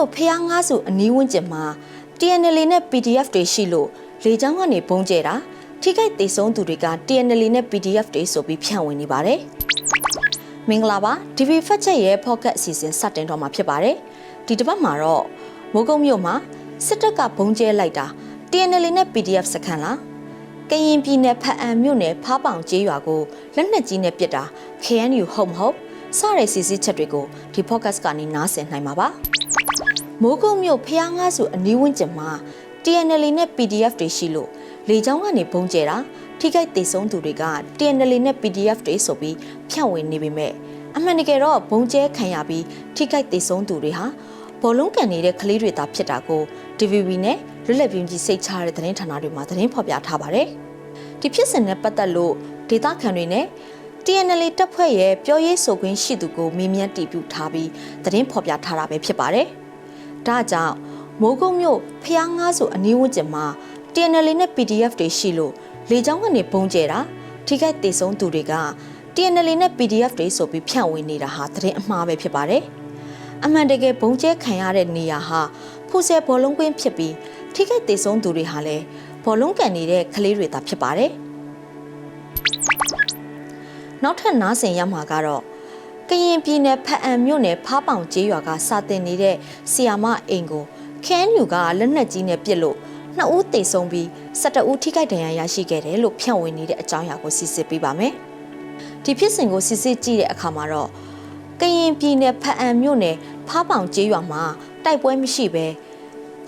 မြို့ဖျားငါးစုအနီးဝန်းကျင်မှာ TNL နဲ့ PDF တွေရှိလို့လေကြောင်းကနေဘုံကျဲတာထိခိုက်ဒေဆုံးသူတွေက TNL နဲ့ PDF တွေဆိုပြီးဖြန့်ဝေနေပါတယ်။မင်္ဂလာပါ DV ဖက်ချက်ရဲ့ podcast အစီအစဉ်စတင်တော့မှာဖြစ်ပါတယ်။ဒီတစ်ပတ်မှာတော့မိုးကုတ်မြို့မှာစစ်တပ်ကဘုံကျဲလိုက်တာ TNL နဲ့ PDF စခန်းလားကရင်ပြည်နယ်ဖအံမြို့နယ်ဖားပောင်ကျေးရွာကိုလက်နက်ကြီးနဲ့ပစ်တာ KNU ဟုတ်မဟုတ်စတဲ့စီစစ်ချက်တွေကိုဒီ podcast ကနေနားဆင်နိုင်မှာပါ။ မိုးကုတ်မြို့ဖျားငါးစုအနီးဝန်းကျင်မှာ TNL နဲ့ PDF တွေရှိလို့လေကြောင်းကနေပုံကျဲတာထိခိုက်ဒေဆုံးသူတွေက TNL နဲ့ PDF တွေဆိုပြီးဖြန့်ဝေနေပေမဲ့အမှန်တကယ်တော့ဘုံကျဲခံရပြီးထိခိုက်ဒေဆုံးသူတွေဟာဘောလုံးကန်နေတဲ့ကလေးတွေသာဖြစ်တာကို DVB နဲ့လွတ်လပ်ပြင်းကြီးစိတ်ချရတဲ့သတင်းဌာနတွေမှာသတင်းဖော်ပြထားပါတယ်။ဒီဖြစ်စဉ်နဲ့ပတ်သက်လို့ဒေသခံတွေနဲ့ TNL တပ်ဖွဲ့ရဲ့ပြောရေးဆိုခွင့်ရှိသူကိုမေးမြန်းတည်ပြုထားပြီးသတင်းဖော်ပြထားတာပဲဖြစ်ပါတယ်။ ဒါကြောင့်မိုးကုတ်မြို့ဖျားငါးစုအနီးဝန်းကျင်မှာ TNL နဲ့ PDF တွေရှိလို့လေကြောင်းကနေပုံကျဲတာထိခိုက်ဒေဆုံးသူတွေက TNL နဲ့ PDF တွေဆိုပြီးဖြန့်ဝေနေတာဟာသတင်းအမှားပဲဖြစ်ပါတယ်။အမှန်တကယ်ဘုံကျဲခံရတဲ့နေရာဟာဖူဆယ်ဘောလုံးကွင်းဖြစ်ပြီးထိခိုက်ဒေဆုံးသူတွေဟာလည်းဘောလုံးကန်နေတဲ့ကလေးတွေသာဖြစ်ပါတယ်။နောက်ထပ်နားဆင်ရမှာကတော့ ကရင်ပြည်နယ်ဖအံမြို့နယ်ဖားပောင်ကျေးရွာကစာတင်နေတဲ့ဆီယာမအိမ်ကိုခဲနူကလက်နက်ကြီးနဲ့ပစ်လို့နှစ်ဦးသေဆုံးပြီး12ဦးထိခိုက်ဒဏ်ရာရရှိခဲ့တယ်လို့ဖြန့်ဝေနေတဲ့အကြောင်းအရာကိုစစ်ဆေးပေးပါမယ်။ဒီဖြစ်စဉ်ကိုစစ်ဆေးကြည့်တဲ့အခါမှာတော့ကရင်ပြည်နယ်ဖအံမြို့နယ်ဖားပောင်ကျေးရွာမှာတိုက်ပွဲမရှိဘဲ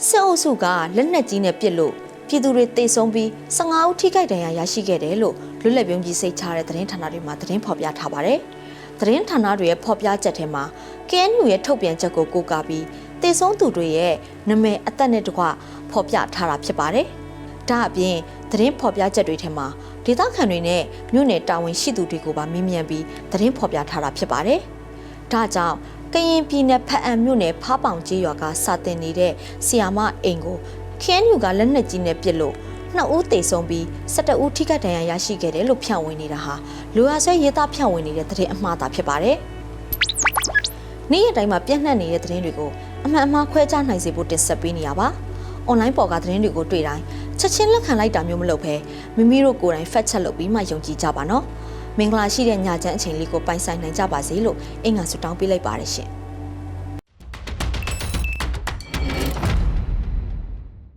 စစ်အုပ်စုကလက်နက်ကြီးနဲ့ပစ်လို့ပြည်သူတွေတေဆုံးပြီး15ဦးထိခိုက်ဒဏ်ရာရရှိခဲ့တယ်လို့လွတ်လပ်ပြုံးကြီးစိတ်ချတဲ့သတင်းဌာနတွေမှာသတင်းဖော်ပြထားပါတယ်။ သတင်းဌာနတွေရဲ့ဖော်ပြချက်ထဲမှာ KNU ရဲ့ထုတ်ပြန်ချက်ကိုကိုးကားပြီးတေဆုံးသူတွေရဲ့နာမည်အသက်နဲ့တကွဖော်ပြထားတာဖြစ်ပါတယ်။ဒါအပြင်သတင်းဖော်ပြချက်တွေထဲမှာဒေသခံတွေနဲ့မြို့နယ်တာဝန်ရှိသူတွေကိုပါမေးမြန်းပြီးသတင်းဖော်ပြထားတာဖြစ်ပါတယ်။ဒါကြောင့်ကရင်ပြည်နယ်ဖအံမြို့နယ်ဖားပောင်ကျေးရွာကစာတင်နေတဲ့ဆီယာမအိမ်ကို KNU ကလက်နက်ကြီးနဲ့ပစ်လို့ နှစ်ဦးသေဆုံးပြီး12ဦးထိခိုက်ဒဏ်ရာရရှိခဲ့တယ်လို့ဖြန့်ဝေနေတာဟာလူဟာဆွဲရေးသားဖြန့်ဝေနေတဲ့သတင်းအမှားသာဖြစ်ပါတယ်။နေ့ရက်တိုင်းမှာပြန့်နှံ့နေတဲ့သတင်းတွေကိုအမှန်အမှားခွဲခြားနိုင်စေဖို့တင်ဆက်ပေးနေရပါ။ online ပေါ်ကသတင်းတွေကိုတွေ့တိုင်းချက်ချင်းလက်ခံလိုက်တာမျိုးမလုပ်ဘဲမိမိတို့ကိုယ်တိုင် fact check လုပ်ပြီးမှယုံကြည်ကြပါနော်။မင်္ဂလာရှိတဲ့ညချမ်းအချိန်လေးကိုပိုင်ဆိုင်နိုင်ကြပါစေလို့အင်္ဂါဆုတောင်းပေးလိုက်ပါတယ်ရှင်။